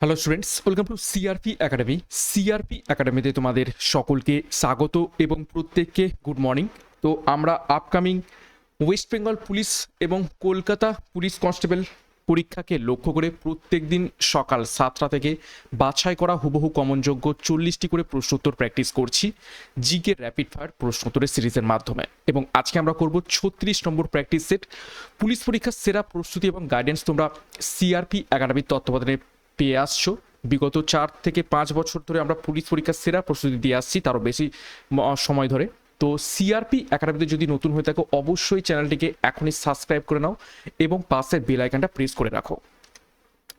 Hello students welcome to CRP academy CRP একাডেমিতে তোমাদের সকলকে স্বাগত এবং প্রত্যেককে গুড মর্নিং তো আমরা আপকামিং ওয়েস্ট বেঙ্গল পুলিশ এবং কলকাতা পুলিশ কনস্টেবল পরীক্ষাকে লক্ষ্য করে প্রত্যেক দিন সকাল সাতটা থেকে বাছাই করা হুবহু কমনযোগ্য চল্লিশটি করে প্রশ্নোত্তর প্র্যাকটিস করছি জিকে র্যাপিড ফায়ার প্রশ্নোত্তরের সিরিজের মাধ্যমে। এবং আজকে আমরা করব ছত্রিশ নম্বর প্র্যাকটিস সেট পুলিশ পরীক্ষার সেরা প্রস্তুতি এবং গাইডেন্স তোমরা সিআরপি একাডেমির তত্ত্বাবধানে পেয়ে আসছো। বিগত চার থেকে পাঁচ বছর ধরে আমরা পুলিশ পরীক্ষার সেরা প্রস্তুতি দিয়ে আসছি তারও বেশি সময় ধরে। তো সিআরপি একাডেমিতে যদি নতুন হয়ে থাকো, অবশ্যই চ্যানেলটিকে এখনই সাবস্ক্রাইব করে নাও এবং পাশের বেল আইকনটা প্রেস করে রাখো।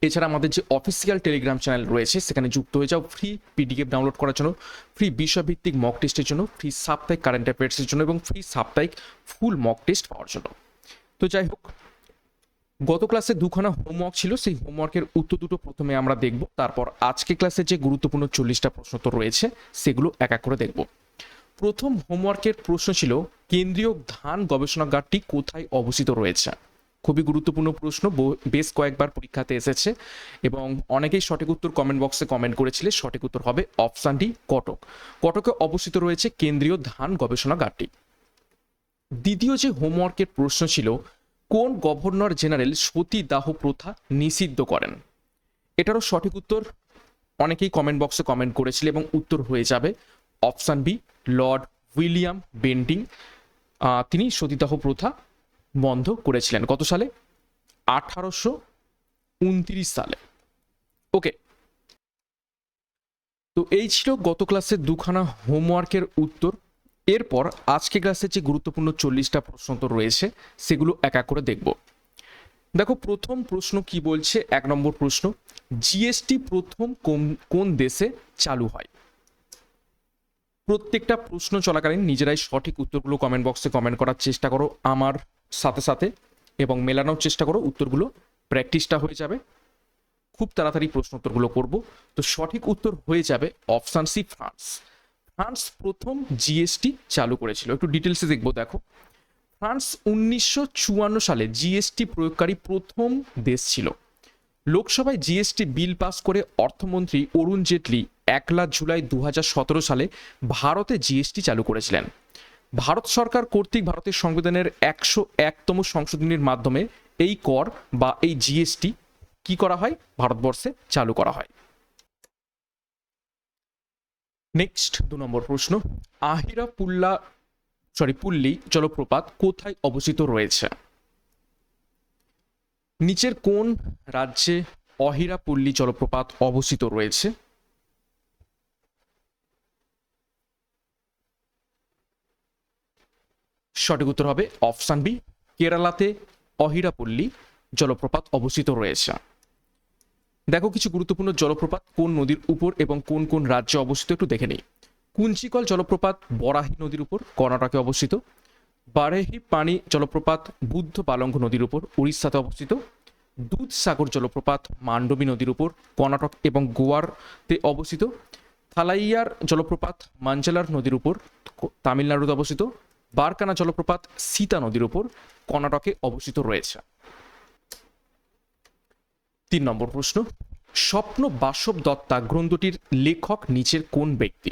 এছাড়া আমাদের যে অফিসিয়াল টেলিগ্রাম চ্যানেল রয়েছে, সেখানে যুক্ত হয়ে যাও ফ্রি পিডিএফ ডাউনলোড করার জন্য ফ্রি বিষয়ভিত্তিক মক টেস্টের জন্য ফ্রি সাপ্তাহিক কারেন্ট অ্যাফেয়ার্সের জন্য এবং ফ্রি সাপ্তাহিক ফুল মক টেস্ট পাওয়ার জন্য। তো যাই হোক গত ক্লাসে দুখানা হোমওয়ার্ক ছিল, সেই হোমওয়ার্কের উত্তর দুটো প্রথমে আমরা দেখব। তারপর আজকে ক্লাসে যে গুরুত্বপূর্ণ চল্লিশটা প্রশ্ন তো রয়েছে, সেগুলো এক এক করে দেখব। প্রথম হোমওয়ার্কের প্রশ্ন ছিল, কেন্দ্রীয় ধান গবেষণাগারটি কোথায় অবস্থিত রয়েছে? খুবই গুরুত্বপূর্ণ প্রশ্ন বেশ কয়েকবার পরীক্ষাতে এসেছে এবং অনেকেই সঠিক উত্তর কমেন্ট বক্সে কমেন্ট করেছিলে, সঠিক উত্তর হবে অপশান ডি কটক। কটকে অবস্থিত রয়েছে কেন্দ্রীয় ধান গবেষণাগারটি। দ্বিতীয় যে হোমওয়ার্কের প্রশ্ন ছিল কোন গভর্নর জেনারেল সতীদাহ প্রথা নিষিদ্ধ করেন? এটারও সঠিক উত্তর অনেকেই কমেন্ট বক্সে কমেন্ট করেছিল এবং উত্তর হয়ে যাবে। Option B lord William Bentinck তিনি সতীদাহ প্রথা বন্ধ করেছিলেন। কত সালে? আঠারোশো উনত্রিশ সালে। ওকে তো এই ছিল গত ক্লাসের দুখানা হোমওয়ার্কের উত্তর। এরপর আজকে ক্লাসে যে গুরুত্বপূর্ণ চল্লিশটা প্রশ্ন তো রয়েছে, সেগুলো এক এক করে দেখব। দেখো, প্রথম প্রশ্ন কি বলছে? এক নম্বর প্রশ্ন জিএসটি প্রথম কোন কোন দেশে চালু হয়? প্রত্যেকটা প্রশ্ন চলাকালীন নিজেরাই সঠিক উত্তরগুলো কমেন্ট বক্সে কমেন্ট করার চেষ্টা করো। আমার সাথে সাথে এবং মেলানোর চেষ্টা করো, উত্তরগুলো প্র্যাকটিসটা হয়ে যাবে। খুব তাড়াতাড়ি প্রশ্ন উত্তরগুলো করব। তো সঠিক উত্তর হয়ে যাবে অপশান সি ফ্রান্স ফ্রান্স প্রথম জিএসটি চালু করেছিল। একটু ডিটেলসে দেখব, দেখো। ফ্রান্স উনিশশো চুয়ান্ন সালে জিএসটি প্রয়োগকারী প্রথম দেশ ছিল। লোকসভায় জিএসটি বিল পাস করে অর্থমন্ত্রী অরুণ জেটলি একলা জুলাই দু হাজার সতেরো সালে ভারতে জিএসটি চালু করেছিলেন। ভারত সরকার কর্তৃক ভারতের সংবিধানের একশো একতম সংশোধনীর মাধ্যমে এই কর বা এই জিএসটি কি করা হয়? ভারতবর্ষে চালু করা হয়। নেক্সট দু নম্বর প্রশ্ন। আহিরা পুল্লা সরি পুল্লি জলপ্রপাত কোথায় অবস্থিত রয়েছে? নিচের কোন রাজ্যে অহিরাপল্লী জলপ্রপাত অবস্থিত রয়েছে? সঠিক উত্তর হবে অপশান বি, কেরালাতে অহিরাপল্লী জলপ্রপাত অবস্থিত রয়েছে। দেখো কিছু গুরুত্বপূর্ণ জলপ্রপাত কোন নদীর উপর এবং কোন কোন রাজ্যে অবস্থিত একটু দেখে নিই। কুঞ্চিকল জলপ্রপাত বরাহি নদীর উপর, কর্ণাটকে অবস্থিত। বারেহি পানি জলপ্রপাত বুদ্ধ পালঙ্গ নদীর উপর, উড়িষ্যাতে অবস্থিত। দুধসাগর জলপ্রপাত মান্ডবী নদীর উপর, কর্ণাটক এবং গোয়ারতে অবস্থিত। থালাইয়ার জলপ্রপাত মাঞ্জালার নদীর উপর তামিলনাড়ুতে অবস্থিত। বারকানা জলপ্রপাত সীতা নদীর উপর, কর্ণাটকে অবস্থিত রয়েছে। তিন নম্বর প্রশ্ন, স্বপ্ন বাসব দত্তা গ্রন্থটির লেখক নিচের কোন ব্যক্তি?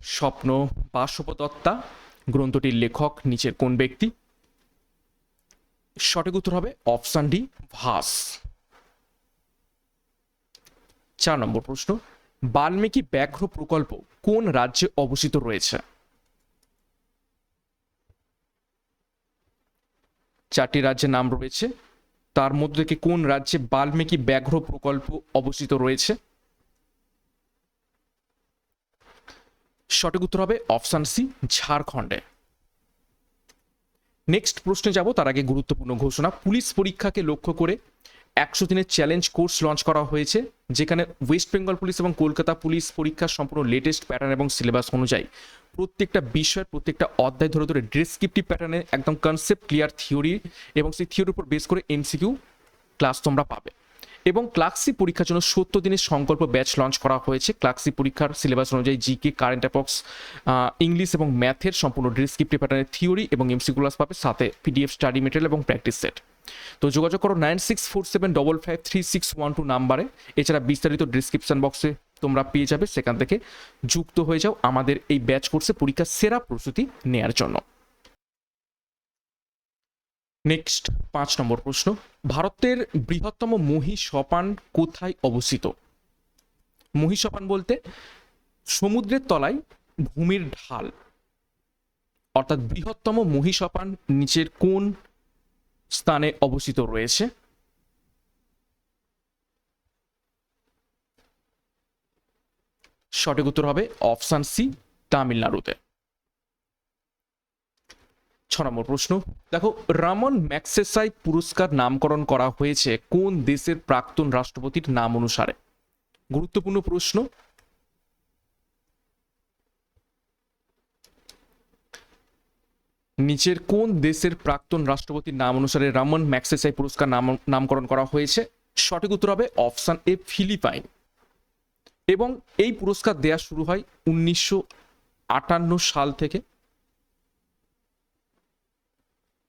স্বপ্ন বাসব দত্তা গ্রন্থটির লেখক নিচের কোন ব্যক্তি? সঠিক উত্তর হবে অপশান ডি, ভাস। চার নম্বর প্রশ্ন, বাল্মীকি ব্যাঘ্র প্রকল্প কোন রাজ্যে অবস্থিত রয়েছে? চারটি রাজ্যের নাম রয়েছে। তার মধ্যে থেকে কোন রাজ্যে বাল্মীকি ব্যাঘ্র প্রকল্প অবস্থিত রয়েছে? সঠিক উত্তর হবে অপশান সি, ঝাড়খণ্ডে। নেক্সট প্রশ্নে যাব, তার আগে গুরুত্বপূর্ণ ঘোষণা। পুলিশ পরীক্ষাকে লক্ষ্য করে একশো দিনের চ্যালেঞ্জ কোর্স লঞ্চ করা হয়েছে, যেখানে ওয়েস্ট বেঙ্গল পুলিশ এবং কলকাতা পুলিশ পরীক্ষার সম্পূর্ণ লেটেস্ট প্যাটার্ন এবং সিলেবাস অনুযায়ী প্রত্যেকটা বিষয়ের প্রত্যেকটা অধ্যায় ধরে ধরে ডেসক্রিপটিভ প্যাটার্নে একদম কনসেপ্ট ক্লিয়ার থিওরি এবং সেই থিওরির উপর বেস করে এমসিকিউ ক্লাস তোমরা পাবে। এবং ক্লাক্সি পরীক্ষার জন্য সত্তর দিনের সংকল্প ব্যাচ লঞ্চ করা হয়েছে। ক্লাক্সি পরীক্ষার সিলেবাস অনুযায়ী জিকে কারেন্ট অ্যাপক্স ইংলিশ এবং ম্যাথের সম্পূর্ণ ডিসক্রিপ্টিভ প্যাটার্নের থিওরি এবং এমসি ক্লাস পাবে, সাথে পিডিএফ স্টাডি মেটেরিয়াল এবং প্র্যাকটিস সেট তো যোগাযোগ করো nine six four seven double five three six one two নাম্বারে। এছাড়া বিস্তারিত ডিসক্রিপশন বক্সে তোমরা পেয়ে যাবে। সেখান থেকে যুক্ত হয়ে যাও আমাদের এই ব্যাচ কোর্সে পরীক্ষার সেরা প্রস্তুতি নেয়ার জন্য। নেক্সট পাঁচ নম্বর প্রশ্ন। ভারতের বৃহত্তম মহিষপান কোথায় অবস্থিত? মহিষপান বলতে সমুদ্রের তলায় ভূমির ঢাল। অর্থাৎ বৃহত্তম মহিষপান নিচের কোন স্থানে অবস্থিত রয়েছে। সঠিক উত্তর হবে অপশান সি, তামিলনাড়ুতে। ছ নম্বর প্রশ্ন, দেখো, রামন ম্যাক্সেসাই পুরস্কার নামকরণ করা হয়েছে কোন দেশের প্রাক্তন রাষ্ট্রপতির নাম অনুসারে? গুরুত্বপূর্ণ প্রশ্ন নিচের কোন দেশের প্রাক্তন রাষ্ট্রপতির নাম অনুসারে রামন ম্যাক্সেসাই পুরস্কার নাম, নামকরণ করা হয়েছে? সঠিক উত্তর হবে অপশান এ, ফিলিপাইন। এবং এই পুরস্কার দেয়া শুরু হয় উনিশশো আটান্ন সাল থেকে।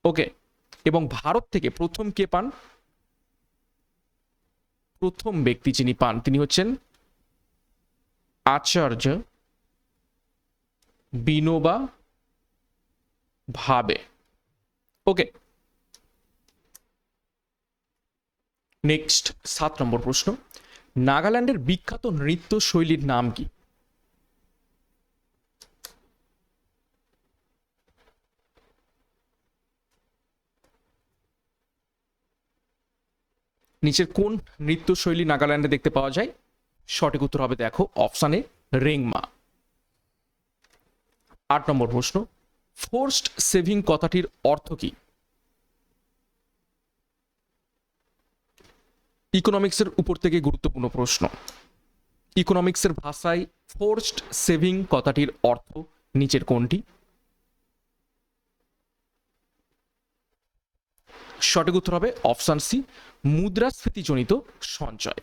ওকে, এবং ভারত থেকে প্রথম কে পান? প্রথম ব্যক্তি যিনি পান, তিনি হচ্ছেন আচার্য বিনোবা ভাবে। ওকে। নেক্সট সাত নম্বর প্রশ্ন। নাগাল্যান্ডের বিখ্যাত নৃত্য শৈলীর নাম কি? নিচের কোন নৃত্যশৈলী নাগাল্যান্ডে দেখতে পাওয়া যায়? সঠিক উত্তর হবে দেখো, অপশানে রেংমা। আট নম্বর প্রশ্ন। ফোর্সড সেভিং কথাটির অর্থ কি? ইকোনমিক্সের উপর থেকে গুরুত্বপূর্ণ প্রশ্ন। ইকোনমিক্সের ভাষায় ফোর্সড সেভিং কথাটির অর্থ নিচের কোনটি? সঠিক উত্তর হবে অপশান সি, মুদ্রাস্ফীতিজনিত সঞ্চয়।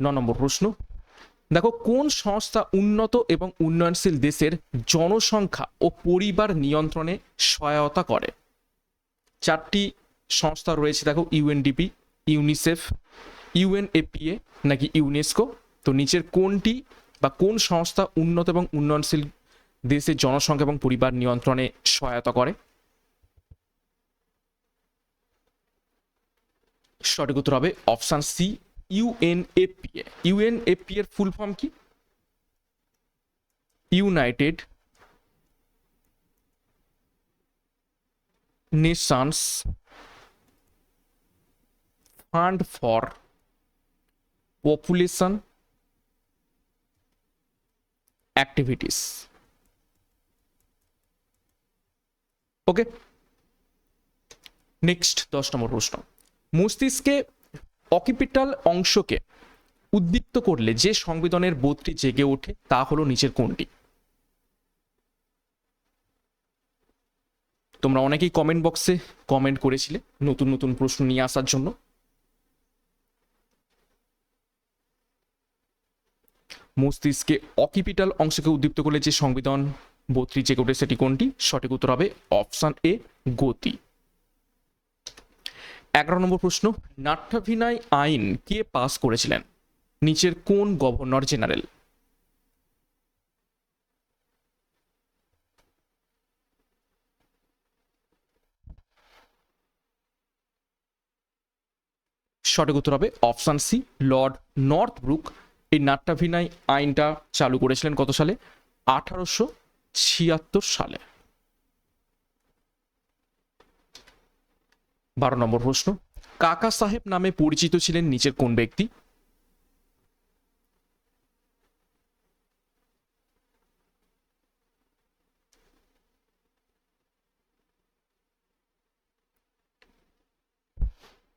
ন নম্বর প্রশ্ন দেখো, কোন সংস্থা উন্নত এবং উন্নয়নশীল দেশের জনসংখ্যা ও পরিবার নিয়ন্ত্রণে সহায়তা করে? চারটি সংস্থা রয়েছে, দেখো, ইউএনডিপি, ইউনিসেফ, ইউএনএপিএ নাকি ইউনেস্কো। তো নিচের কোনটি বা কোন সংস্থা উন্নত এবং উন্নয়নশীল দেশের জনসংখ্যা এবং পরিবার নিয়ন্ত্রণে সহায়তা করে? সঠিক উত্তর হবে অপশান সি ইউএনএপিএ ইউএনএপি এর ফুল ফর্ম কি? United Nations fund for population activities okay next দশ নম্বর প্রশ্ন। মস্তিষ্কে অকিপিটাল অংশকে উদ্দীপ্ত করলে যে সংবেদনের বোধটি জেগে ওঠে, তা হলো নিচের কোনটি তোমরা অনেকেই কমেন্ট বক্সে কমেন্ট করেছিলে নতুন নতুন প্রশ্ন নিয়ে আসার জন্য। মস্তিষ্কে অকিপিটাল অংশকে উদ্দীপ্ত করলে যে সংবেদন বোধটি জেগে ওঠে, সেটি কোনটি? সঠিক উত্তর হবে অপশান এ, গতি। এগারো নম্বর প্রশ্ন, নাট্যাভিনয় আইন কে পাস করেছিলেন? নিচের কোন গভর্নর জেনারেল? সঠিক উত্তর হবে option C, Lord Northbrook এই নাট্যাভিনয় আইনটা চালু করেছিলেন কত সালে? আঠারোশো ছিয়াত্তর সালে। বারো নম্বর প্রশ্ন, কাকা সাহেব নামে পরিচিত ছিলেন নিচের কোন ব্যক্তি?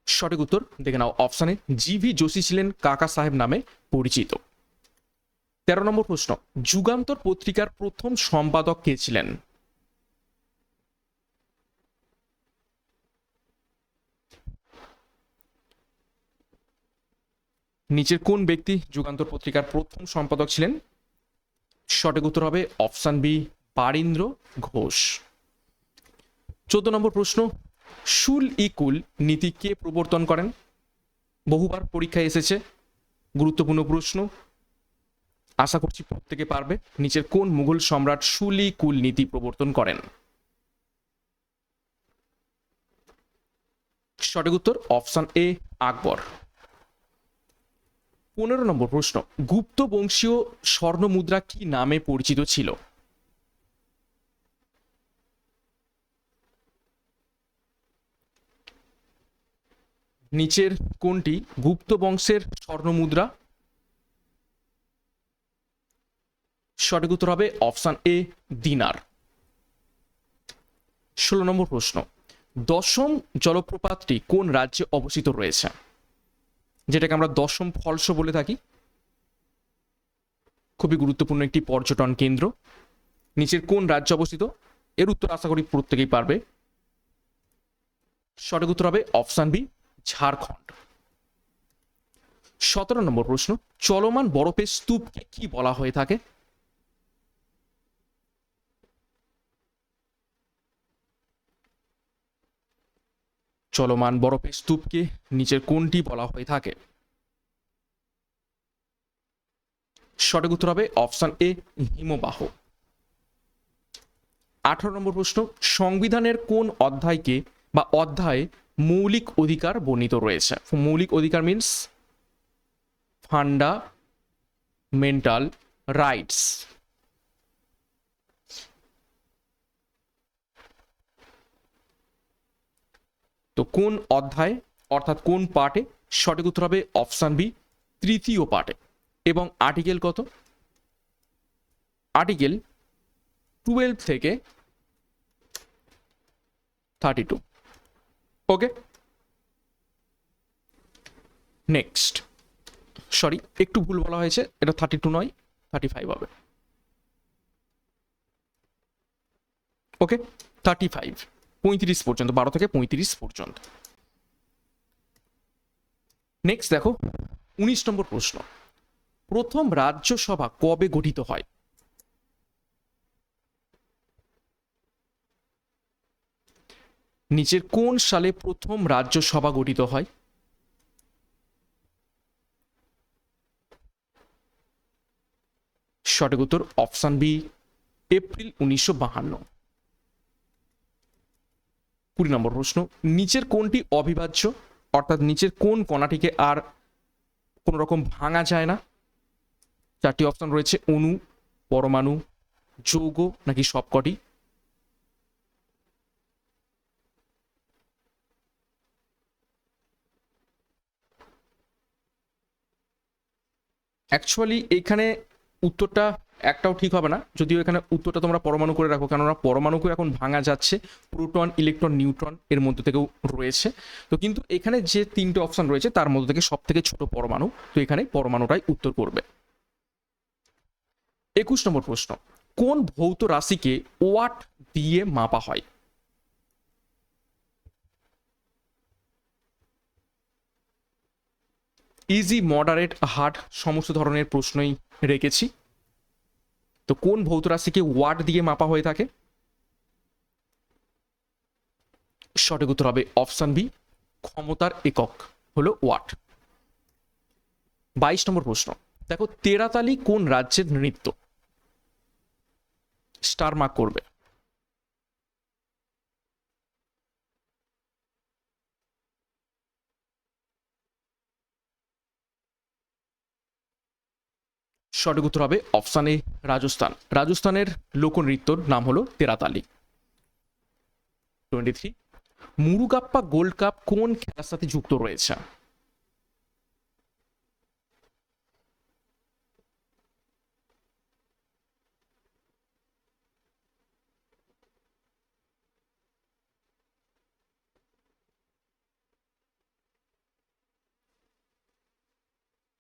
সঠিক উত্তর, দেখে নাও, অপশানে জিভি যোশী ছিলেন কাকা সাহেব নামে পরিচিত। তেরো নম্বর প্রশ্ন, যুগান্তর পত্রিকার প্রথম সম্পাদক কে ছিলেন? নিচের কোন ব্যক্তি যুগান্তর পত্রিকার প্রথম সম্পাদক ছিলেন? সঠিক উত্তর হবে অপশান বি, বারীন্দ্র ঘোষ। চোদ্দ নম্বর প্রশ্ন, শুল ইকুল নীতি কে প্রবর্তন করেন? বহুবার পরীক্ষায় এসেছে। গুরুত্বপূর্ণ প্রশ্ন, আশা করছি প্রত্যেকে পারবে। নিচের কোন মুঘল সম্রাট শুলি কুল নীতি প্রবর্তন করেন? সঠিক উত্তর অপশন এ, আকবর। পনেরো নম্বর প্রশ্ন গুপ্ত বংশীয় স্বর্ণ মুদ্রা কি নামে পরিচিত ছিল? নিচের কোনটি? গুপ্ত বংশের স্বর্ণ মুদ্রা সঠিক উত্তর হবে অপশান এ, দিনার। ষোলো নম্বর প্রশ্ন, দশম জলপ্রপাতটি কোন রাজ্যে অবস্থিত রয়েছে? যেটাকে আমরা দশম ফলস বলে থাকি। খুবই গুরুত্বপূর্ণ একটি পর্যটন কেন্দ্র। নিচের কোন রাজ্যে অবস্থিত? এর উত্তর আশা করি প্রত্যেকেই পারবে। সঠিক উত্তর হবে অপশান বি, ঝাড়খণ্ড। সতেরো নম্বর প্রশ্ন, চলমান বরফের স্তূপকে কি বলা হয়ে থাকে? চলমান বরফের স্তূপকে নিচের কোনটি বলা হয়ে থাকে। সঠিক উত্তর হবে অপশন এ, হিমবাহ। আঠারো নম্বর প্রশ্ন, সংবিধানের কোন অধ্যায়কে বা অধ্যায়ে মৌলিক অধিকার বর্ণিত রয়েছে? মৌলিক অধিকার মিন্স ফান্ডা মেন্টাল রাইটস তো কোন অধ্যায়, অর্থাৎ কোন পার্টে সঠিক উত্তর হবে অপশান বি, তৃতীয় পার্টে এবং আর্টিকেল কত? আর্টিকেল টুয়েলভ থেকে thirty two okay next sorry একটু ভুল বলা হয়েছে, এটা থার্টি টু নয় থার্টি ফাইভ হবে। ওকে থার্টি ফাইভ পঁয়ত্রিশ পর্যন্ত, বারো থেকে পঁয়ত্রিশ পর্যন্ত। নেক্সট দেখো, উনিশ নম্বর প্রশ্ন। প্রথম রাজ্যসভা কবে গঠিত হয়? নিচের কোন সালে প্রথম রাজ্যসভা গঠিত হয়? সঠিক উত্তর অপশান বি, এপ্রিল উনিশশো বাহান্ন। কুড়ি নম্বর প্রশ্ন, নিচের কোনটি অবিভাজ্য? অর্থাৎ নিচের কোন কণাটিকে আর কোনো রকম ভাঙা যায় না? চারটি অপশন রয়েছে অণু পরমাণু, যৌগ, নাকি সবকটি? অ্যাকচুয়ালি এখানে উত্তরটা একটাও ঠিক হবে না। যদিও এখানে উত্তরটা তোমরা পরমাণু করে রাখো, কেননা পরমাণুকে এখন ভাঙা যাচ্ছে। প্রোটন, ইলেকট্রন, নিউট্রন এর মধ্যে থেকেও রয়েছে। তো কিন্তু এখানে যে তিনটে অপশন রয়েছে, তার মধ্যে থেকে সব থেকে ছোট পরমাণু, তো এখানে পরমাণুটাই উত্তর করবে। একুশ নম্বর প্রশ্ন, কোন ভৌত রাশিকে ওয়াট দিয়ে মাপা হয়? ইজি মডারেট হার্ড সমস্ত ধরনের প্রশ্নই রেখেছি। তো কোন ভৌত রাশিকে ওয়াট দিয়ে মাপা হয়ে থাকে? সঠিক উত্তর হবে অপশন বি, ক্ষমতার একক হলো ওয়াট। বাইশ নম্বর প্রশ্ন, দেখো তেরাতালি কোন রাজ্যের নৃত্য? স্টার মার্ক করবে। সঠিক উত্তর হবে অপশান এ, রাজস্থান। রাজস্থানের লোকনৃত্যর নাম হলো Terahtaali twenty three Murugappa gold cup কোন খেলার সাথে যুক্ত রয়েছে?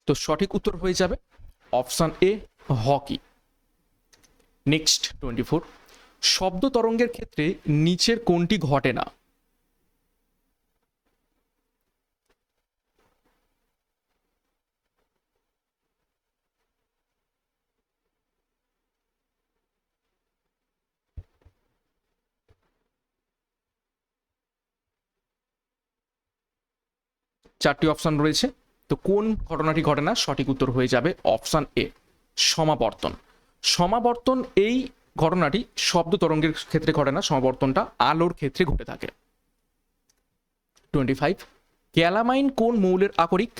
তো সঠিক উত্তর হয়ে যাবে option A, hockey. Next, twenty four. শব্দ তরঙ্গের ক্ষেত্রে নিচের কোনটি ঘটে না? চারটি অপশান রয়েছে। তো কোন ঘটনাটি ঘটে না? সঠিক উত্তর হয়ে যাবে অপশান এ, সমাবর্তন। সমাবর্তন এই ঘটনাটি শব্দ তরঙ্গের ক্ষেত্রে ঘটে না, সমাবর্তনটা আলোর ক্ষেত্রে ঘটে থাকে। টোয়েন্টি ফাইভ, ক্যালামাইন কোন মৌলের আকরিক?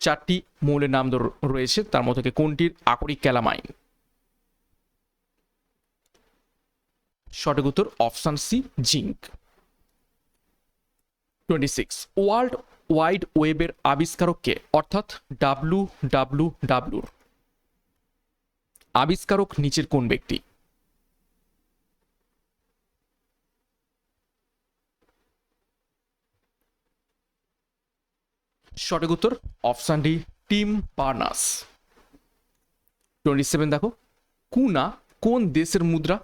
চারটি মৌলের নাম রয়েছে, তার মধ্যে থেকে কোনটির আকরিক ক্যালামাইন? সঠিক উত্তর option C, zinc. Twenty world wide ওয়েবের আবিষ্কারককে, অর্থাৎ ডাব্লু ডাব্লু ডাব্লুর আবিষ্কারক নিচের কোন ব্যক্তি? সঠিক উত্তর, option D, Tim Berners twenty seven দেখো, কুনা কোন দেশের মুদ্রা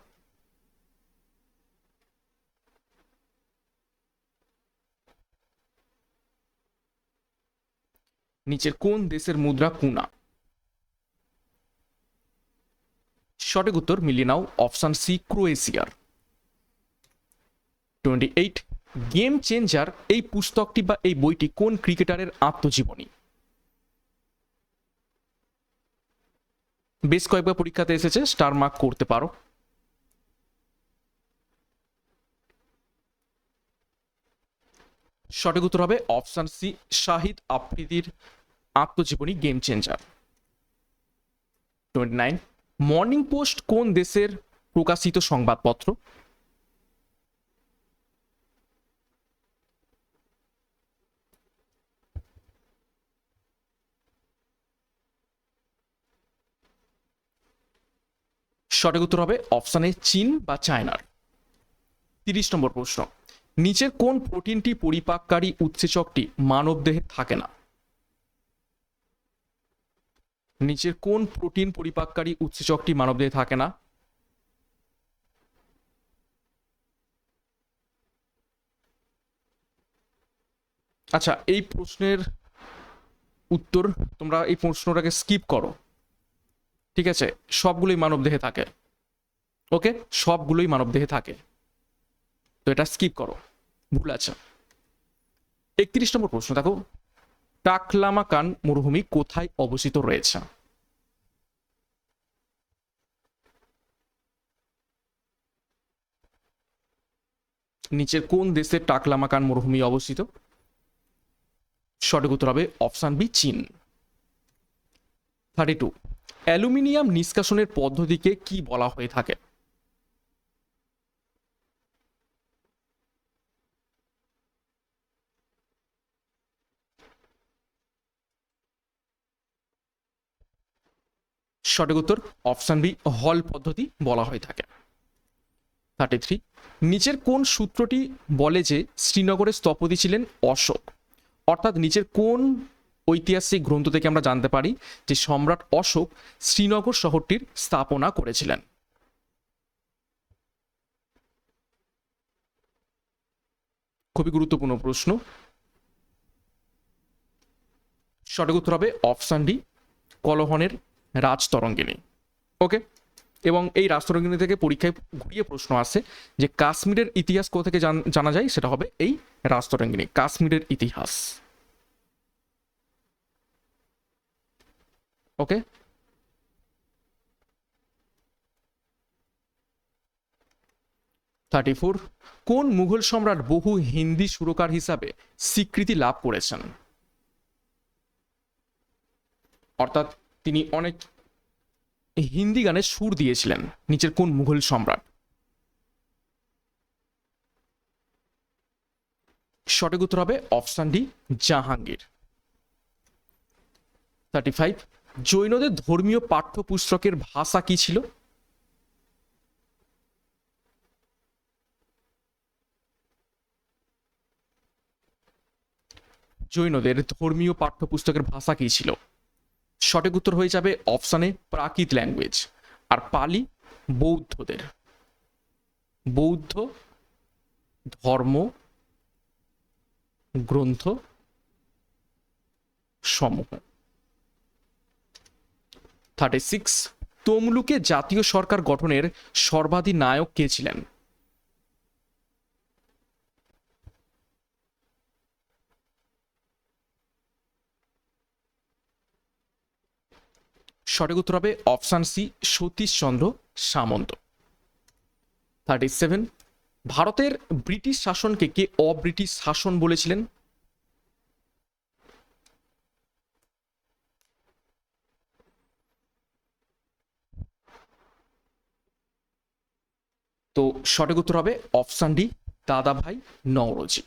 নিচের কোন দেশের মুদ্রা কুনা? সঠিক উত্তর মিলিয়ে নাও অপশান সি, ক্রোয়েশিয়ার। টোয়েন্টি এইট, গেম চেঞ্জার এই পুস্তকটি বা এই বইটি কোন ক্রিকেটারের আত্মজীবনী? বেশ কয়েকবার পরীক্ষাতে এসেছে, স্টার মার্ক করতে পারো। সঠিক উত্তর হবে অপশান সি, শাহিদ আফ্রিদির আত্মজীবনী game changer twenty nine morning post কোন দেশের প্রকাশিত সংবাদপত্র? সঠিক উত্তর হবে অপশানে চীন বা চায়নার। তিরিশ নম্বর প্রশ্ন। নিচের কোন প্রোটিনটি পরিপাককারী উৎসেচকটি মানবদেহে থাকে না? নিচের কোন প্রোটিন পরিপাককারী উৎসেচকটি মানবদেহে থাকে না? আচ্ছা এই প্রশ্নের উত্তর তোমরা এই প্রশ্নটাকে স্কিপ করো। ঠিক আছে? সবগুলোই মানবদেহে থাকে। ওকে? সবগুলোই মানবদেহে থাকে। তো এটা স্কিপ করো। ভুল আছে। একত্রিশ নম্বর প্রশ্ন, দেখো। টাকলামাকান মরুভূমি কোথায় অবস্থিত রয়েছে? নিচের কোন দেশে টাকলামাকান মরুভূমি অবস্থিত? সঠিক উত্তর হবে অপশান বি, চীন। থার্টি টু অ্যালুমিনিয়াম নিষ্কাশনের পদ্ধতিকে কি বলা হয়ে থাকে? সঠিক উত্তর অপশান বি, হল পদ্ধতি বলা হয়ে থাকে। থার্টি থ্রি নিচের কোন সূত্রটি বলে যে শ্রীনগরের স্থপতি ছিলেন অশোক? অর্থাৎ নিচের কোন ঐতিহাসিক গ্রন্থ থেকে আমরা জানতে পারি যে সম্রাট অশোক শ্রীনগর শহরটির স্থাপনা করেছিলেন? খুবই গুরুত্বপূর্ণ প্রশ্ন। সঠিক উত্তর হবে অপশান ডি, কলহনের রাজতরঙ্গিনী। ওকে এবং এই রাজতরঙ্গিনী থেকে পরীক্ষায় ঘুরিয়ে প্রশ্ন আসে যে কাশ্মীরের ইতিহাস কোথা থেকে জানা যায়? সেটা হবে এই রাজতরঙ্গিনী, কাশ্মীরের ইতিহাস। ওকে থার্টি ফোর কোন মুঘল সম্রাট বহু হিন্দি সুরকার হিসাবে স্বীকৃতি লাভ করেছেন? অর্থাৎ তিনি অনেক হিন্দি গানে সুর দিয়েছিলেন, নিচের কোন মুঘল সম্রাট। সঠিক উত্তর হবে option D, Jahangir. Thirty five জৈনদের ধর্মীয় পাঠ্যপুস্তকের ভাষা কি ছিল? জৈনদের ধর্মীয় পাঠ্যপুস্তকের ভাষা কি ছিল? সঠিক উত্তর হয়ে যাবে অপশানে প্রাকৃত ল্যাঙ্গুয়েজ আর পালি, বৌদ্ধদের। বৌদ্ধ ধর্ম, গ্রন্থ সমূহ। থার্টি সিক্স তমলুকে জাতীয় সরকার গঠনের সর্বাধিনায়ক কে ছিলেন? সঠিক উত্তর হবে option C Satishchandra Samanta. Thirty seven ভারতের ব্রিটিশ শাসনকে কে অব্রিটিশ শাসন বলেছিলেন? তো সঠিক উত্তর হবে option D, Dadabhai Naoroji.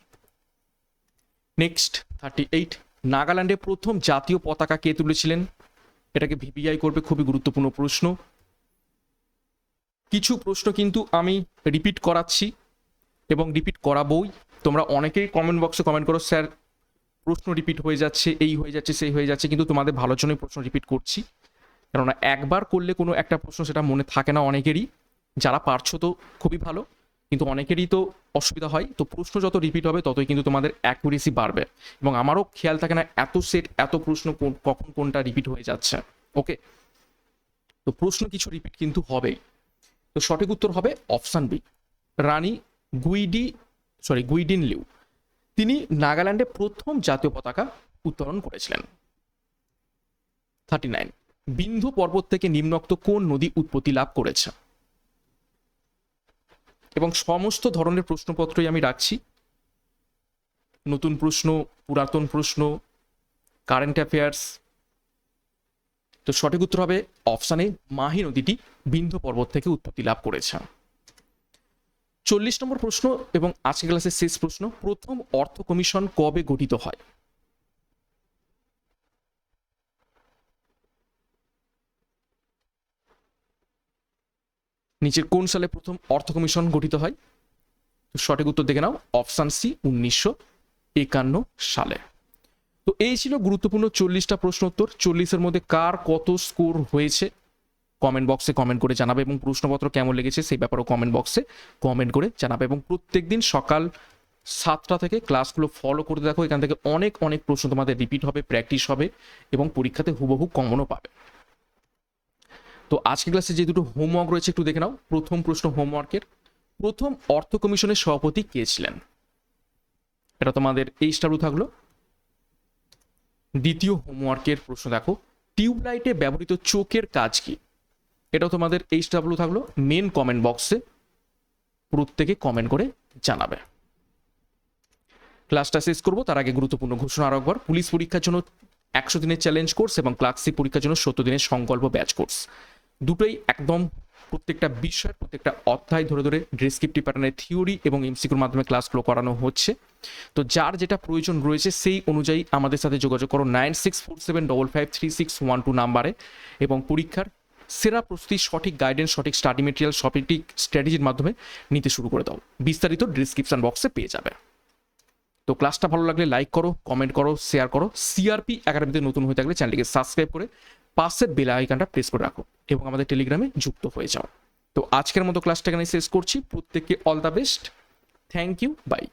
Next thirty eight নাগাল্যান্ডে প্রথম জাতীয় পতাকা কে তুলেছিলেন? এটাকে ভিভিআই করবে খুবই গুরুত্বপূর্ণ প্রশ্ন। কিছু প্রশ্ন কিন্তু আমি রিপিট করাচ্ছি এবং রিপিট করাবই। তোমরা অনেকেই কমেন্ট বক্সে কমেন্ট করো, স্যার, প্রশ্ন রিপিট হয়ে যাচ্ছে, এই হয়ে যাচ্ছে, সেই হয়ে যাচ্ছে। কিন্তু তোমাদের ভালোর জন্যই প্রশ্ন রিপিট করছি। কেননা একবার করলে কোনো একটা প্রশ্ন সেটা মনে থাকে না অনেকেরই। যারা পারছ তো খুবই ভালো। কিন্তু অনেকেরই তো অসুবিধা হয়। তো প্রশ্ন যত রিপিট হবে, ততই কিন্তু তোমাদের অ্যাকুরেসি বাড়বে। এবং আমারও খেয়াল থাকে না এত সেট এত প্রশ্ন কখন কোনটা রিপিট হয়ে যাচ্ছে। ওকে তো প্রশ্ন কিছু রিপিট কিন্তু হবেই। তো সঠিক উত্তর হবে option B Rani গুইডি sorry Gaidinliu. তিনি নাগাল্যান্ডে প্রথম জাতীয় পতাকা উত্তোলন করেছিলেন। থার্টি নাইন বিন্ধু পর্বত থেকে নিম্নোক্ত কোন নদী উৎপত্তি লাভ করেছে? এবং সমস্ত ধরনের প্রশ্নপত্রই আমি রাখছি। নতুন প্রশ্ন, পুরাতন প্রশ্ন কারেন্ট অ্যাফেয়ার্স তো সঠিক উত্তর হবে অপশানে মাহি নদীটি বিন্ধু পর্বত থেকে উৎপত্তি লাভ করেছে। চল্লিশ নম্বর প্রশ্ন এবং আজকে ক্লাসের শেষ প্রশ্ন, প্রথম অর্থ কমিশন কবে গঠিত হয়? নিচের কোন সালে প্রথম অর্থ কমিশন গঠিত হয়? সঠিক উত্তর দেখে নাও, অপশান সি, উনিশশো একান্ন সালে। তো এই ছিল গুরুত্বপূর্ণ চল্লিশটা প্রশ্ন উত্তর। চল্লিশের মধ্যে কার কত স্কোর হয়েছে? কমেন্ট বক্সে কমেন্ট করে জানাবে এবং প্রশ্নপত্র কেমন লেগেছে সেই ব্যাপারেও কমেন্ট বক্সে কমেন্ট করে জানাবে এবং প্রত্যেক দিন সকাল সাতটা থেকে ক্লাসগুলো ফলো করতে দেখো। এখান থেকে অনেক অনেক প্রশ্ন তোমাদের রিপিট হবে প্র্যাকটিস হবে এবং পরীক্ষাতে হুবহু কমনও পাবে। তো আজকের ক্লাসে যে দুটো হোমওয়ার্ক রয়েছে, একটু দেখে নাও। প্রথম প্রশ্ন হোমওয়ার্কের প্রথম অর্থ কমিশনের সভাপতি কে ছিলেন? এটা তোমাদের এইচ ডাব্লিউ থাকল। দ্বিতীয় হোমওয়ার্কের প্রশ্ন দেখো। টিউবলাইটে ব্যবহৃত চোখের কাজ কি? এটাও তোমাদের এইচ ডাব্লিউ থাকল। মেন কমেন্ট বক্সে প্রত্যেকে কমেন্ট করে জানাবে। ক্লাসটা শেষ করব, তার আগে গুরুত্বপূর্ণ ঘোষণা আরও একবার। পুলিশ পরীক্ষার জন্য একশো দিনের চ্যালেঞ্জ কোর্স এবং ক্লাসিক পরীক্ষার জন্য সত্তর দিনের সংকল্প ব্যাচ কোর্স দুটোই একদম প্রত্যেকটা বিষয়, প্রত্যেকটা অধ্যায় ধরে ধরে ডেসক্রিপটিভ প্যাটার্নের থিওরি এবং এমসিকুর মাধ্যমে ক্লাসগুলো করানো হচ্ছে। তো যার যেটা প্রয়োজন রয়েছে সেই অনুযায়ী আমাদের সাথে যোগাযোগ করো nine six four seven double five three six one two নাম্বারে এবং পরীক্ষার সেরা প্রস্তুতি, সঠিক গাইডেন্স সঠিক স্টাডি মেটেরিয়াল সঠিক স্ট্র্যাটেজির মাধ্যমে নিতে শুরু করে দাও। বিস্তারিত ডিসক্রিপশন বক্সে পেয়ে যাবে। তো ক্লাসটা ভালো লাগলে লাইক করো কমেন্ট করো শেয়ার করো। সিআরপি একাডেমিতে নতুন হয়ে থাকলে চ্যানেলটিকে সাবস্ক্রাইব করে পাশের বেল আইকনটা প্রেস করে রাখো এবং আমাদের টেলিগ্রামে যুক্ত হয়ে যাও। তো আজকের মতো ক্লাসটা এখানে শেষ করছি। প্রত্যেককে all the best thank you bye